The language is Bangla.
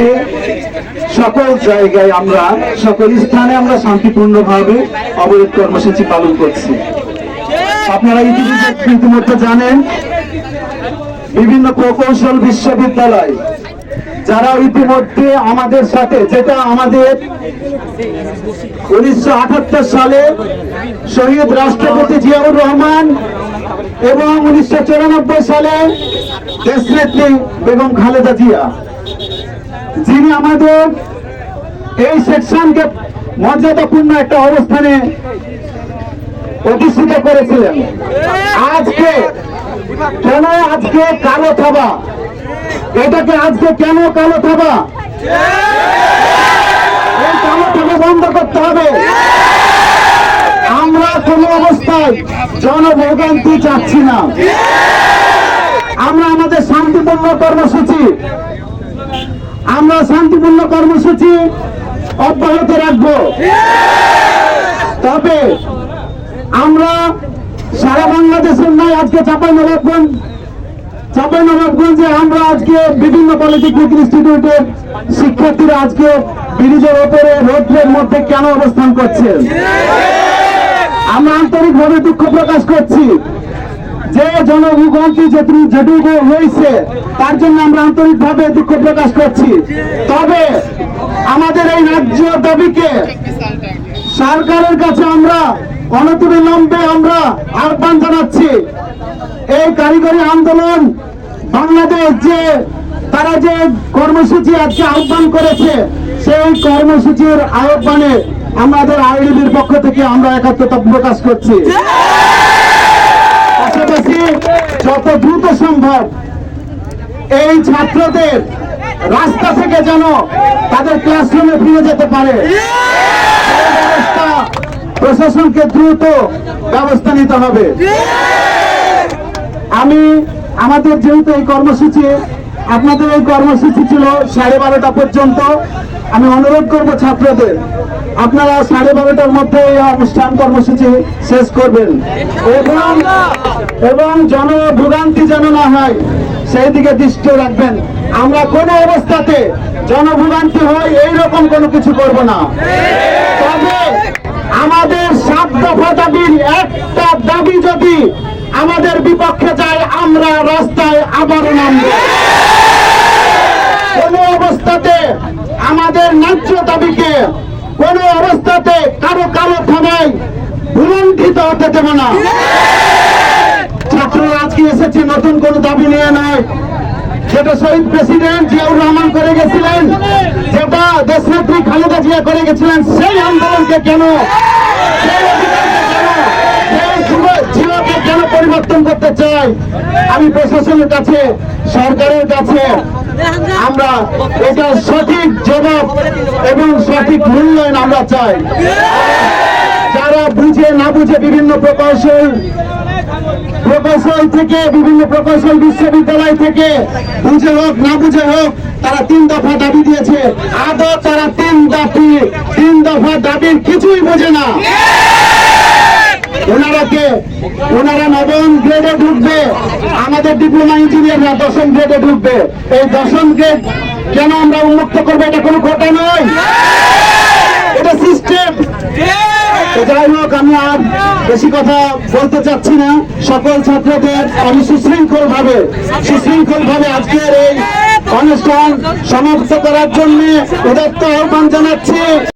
আজকে সকল জায়গায় আমরা, সকল স্থানে আমরা শান্তিপূর্ণভাবে অবরোধ কর্মসূচি পালন করছি। আপনারা ইতিমধ্যে জানেন, বিভিন্ন প্রকৌশল বিশ্ববিদ্যালয়, যারা ইতিমধ্যে আমাদের সাথে, যেটা আমাদের উনিশশো সালে শহীদ রাষ্ট্রপতি জিয়াউর রহমান এবং উনিশশো চুরানব্বই সালে দেশনেত্রী বেগম খালেদা জিয়া। যিনি আমাদের এই সেকশনকে মর্যাদাপূর্ণ একটা অবস্থানে প্রতিষ্ঠিত করেছিলেন। আজকে কেন আজকে কালো থাবা? এটাকে আজকে কেন কালো থাবা? এই কালো থাবা বন্ধ করতে হবে। আমরা কোনো অবস্থায় জনভোগান্তি চাচ্ছি না। আমরা আমাদের শান্তিপূর্ণ কর্মসূচি আমরা শান্তিপূর্ণ কর্মসূচি অব্যাহত রাখব। তবে আমরা সারা বাংলাদেশের নয় আজকে চাপাই নবাবগঞ্জ চাপাই নবাবগঞ্জে আমরা আজকে বিভিন্ন পলিটেকনিক ইনস্টিটিউটের শিক্ষার্থীরা আজকে ব্রিজের ওপরে রোডের মধ্যে কেন অবস্থান করছেন? আমরা আন্তরিকভাবে দুঃখ প্রকাশ করছি। যে জনভূগন্তি যেটুকু হয়েছে, তার জন্য আমরা আন্তরিকভাবে দুঃখ প্রকাশ করছি। তবে আমাদের এই রাজ্য দাবিকে সরকারের কাছে আমরা অনতিবিলম্বে আমরা আহ্বান জানাচ্ছি। এই কারিগরি আন্দোলন বাংলাদেশ যে, তারা যে কর্মসূচি আজকে আহ্বান করেছে, সেই কর্মসূচির আহ্বানে আমাদের আইডিবির পক্ষ থেকে আমরা একাত্মতা প্রকাশ করছি। যত দ্রুত সম্ভব এই ছাত্রদের রাস্তা থেকে যেন তাদের ক্লাসরুমে ফিরে যেতে পারে। প্রশাসনকে দ্রুত ব্যবস্থা নিতে হবে। আমি আমাদের যেহেতু এই কর্মসূচি, আপনাদের এই কর্মসূচি ছিল সাড়ে বারোটা পর্যন্ত। আমি অনুরোধ করব ছাত্রদের, আপনারা সাড়ে বারোটার মধ্যে এই অনুষ্ঠান কর্মসূচি শেষ করবেন। এবং এবং জনভোগান্তি যেন না হয় সেই দিকে দৃষ্টি রাখবেন। আমরা কোনো অবস্থাতে জনভোগান্তি হয় এই রকম কোনো কিছু করব না। তবে আমাদের সাত দফা দাবির একটা দাবি যদি আমাদের বিপক্ষে যায়, আমরা রাস্তায় আবার নামব কোন অবস্থাতে আমাদের ন্যায্য দাবিকে কোন অবস্থাতে কারও কারও থানায় ভুলঙ্কিত হতে দেব না। ছাত্র আজকে এসেছে, নতুন কোন দাবি নিয়ে নয় সেটা শহীদ প্রেসিডেন্ট জিয়াউর রহমান করে গেছিলেন, যেটা দেশনেত্রী খালেদা জিয়া করে গেছিলেন, সেই আন্দোলনকে কেন সেই যুব- জীবনকে কেন পরিবর্তন করতে চাই। আমি প্রশাসনের কাছে, সরকারের কাছে আমরা এটা সঠিক জবাব এবং সঠিক মূল্যায়ন আমরা চাই। যারা বুঝে না বুঝে বিভিন্ন প্রকৌশল প্রকৌশল থেকে বিভিন্ন প্রকৌশল বিশ্ববিদ্যালয় থেকে বুঝে হোক, না বুঝে হোক, তারা তিন দফা দাবি দিয়েছে। আদৌ তারা তিন দাবি তিন দফা দাবির কিছুই বোঝে না। ওনারা কে ওনারা নবম গ্রেডে ঢুকবে, আমাদের ডিপ্লোমা ইঞ্জিনিয়াররা দশম গ্রেডে ঢুকবে। এই দশম গ্রেড কেন আমরা উন্মুক্ত করব, এটা কোনো কথা নয়। এটা সিস্টেম যাই হোক, আমি আর বেশি কথা বলতে চাচ্ছি না। সকল ছাত্রদের আমি সুশৃঙ্খল ভাবে সুশৃঙ্খল ভাবে আজকের এই অনুষ্ঠান সমাপ্ত করার জন্য উদাত্ত আহ্বান জানাচ্ছি।